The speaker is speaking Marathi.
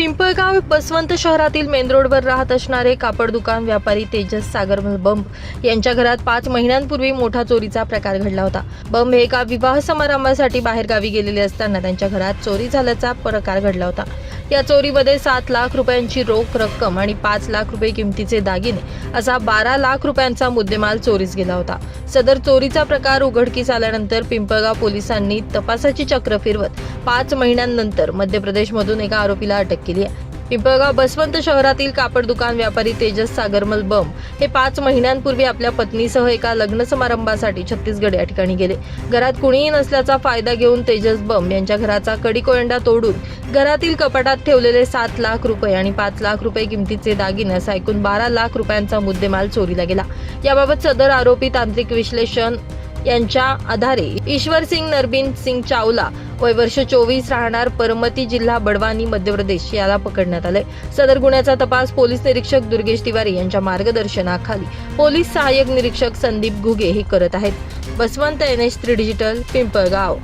Pimpalgaon Baswant शहरातील मेन रोडवर राहत असणारे कापड दुकान व्यापारी तेजस सागर बंब यांच्या घरात पाच महिन्यांपूर्वी मोठा चोरीचा प्रकार घडला होता. बंब हे एका विवाह समारंभासाठी बाहेर गावी गेलेले असताना त्यांच्या घरात चोरी झाल्याचा प्रकार घडला होता. या चोरीमध्ये सात लाख रुपयांची रोख रक्कम आणि पाच लाख रुपये किमतीचे दागिने असा बारा लाख रुपयांचा मुद्देमाल चोरीस गेला होता. सदर चोरीचा प्रकार उघडकीस आल्यानंतर पिंपळगाव पोलिसांनी तपासाची चक्र फिरवत पाच महिन्यांनंतर मध्य प्रदेशमधून एका आरोपीला अटक केली आहे. पिंपळगाव बसवंत शहरातील कापड दुकान व्यापारी तेजस सागरमल बम हे पाच महिन्यांपूर्वी आपल्या पत्नीसह एका लग्न समारंभासाठी छत्तीसगड या ठिकाणी गेले. घरात कुणीही नसल्याचा फायदा घेऊन तेजस बम यांच्या घराचा कडीकोयंडा तोडून घरातील कपाटात ठेवलेले सात लाख रुपये आणि पाच लाख रुपये किमतीचे दागिने असा एकूण बारा लाख रुपयांचा मुद्देमाल चोरीला गेला. याबाबत सदर आरोपी तांत्रिक विश्लेषण यांच्या आधारे ईश्वर सिंग नरबीन सिंग चावला वय वर्ष चोवीस राहणार परमती जिल्हा बडवानी मध्य प्रदेश याला पकडण्यात आले सदर गुन्ह्याचा तपास पोलीस निरीक्षक दुर्गेश तिवारी यांच्या मार्गदर्शनाखाली. पोलीस सहाय्यक निरीक्षक संदीप घुगे हे करत आहेत. Baswant N H three digital Pimpalgaon.